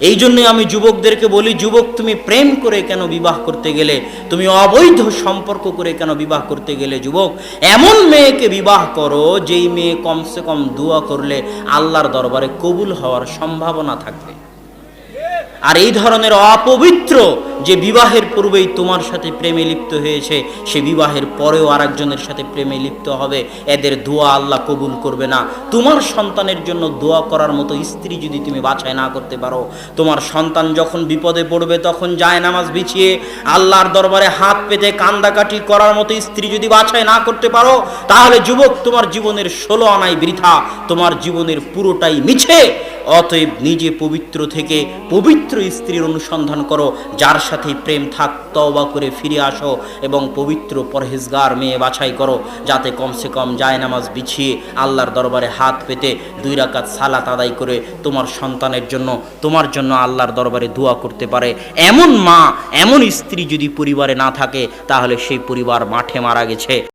এই জন্যই আমি যুবকদেরকে বলি, যুবক, তুমি প্রেম করে কেন বিবাহ করতে গেলে? তুমি অবৈধ সম্পর্ক করে কেন বিবাহ করতে গেলে যুবক? এমন মেয়েকে বিবাহ করো, যেই মেয়ে কমসে কম দোয়া করলে আল্লাহর দরবারে কবুল হওয়ার সম্ভাবনা থাকবে। আর এই ধরনের অপবিত্র যে বিবাহের পূর্বেই তোমার সাথে প্রেমে লিপ্ত হয়েছে, সে বিবাহের পরেও আরেকজনের সাথে প্রেমে লিপ্ত হবে, এদের দোয়া আল্লাহ কবুল করবে না। তোমার সন্তানের জন্য দোয়া করার মতো স্ত্রী যদি তুমি বাছাই না করতে পারো, তোমার সন্তান যখন বিপদে পড়বে, তখন যায় নামাজ বিছিয়ে আল্লাহর দরবারে হাত পেতে কান্দাকাটি করার মতো স্ত্রী যদি বাছাই না করতে পারো, তাহলে যুবক তোমার জীবনের ষোলো আনাই বৃথা, তোমার জীবনের পুরোটাই মিছে। অতএব নিজে পবিত্র থেকে পবিত্র স্ত্রীর অনুসন্ধান করো, যার সাথে প্রেম থাক, তওবা করে ফিরে আসো এবং পবিত্র পরহেজগার মেয়ে বাছাই করো, যাতে কমসে কম যায় নামাজ বিছিয়ে আল্লাহর দরবারে হাত পেতে দুই রাকাত সালাত আদায় করে তোমার সন্তানের জন্য, তোমার জন্য আল্লাহর দরবারে দোয়া করতে পারে। এমন মা, এমন স্ত্রী যদি পরিবারে না থাকে, তাহলে সেই পরিবার মাঠে মারা গেছে।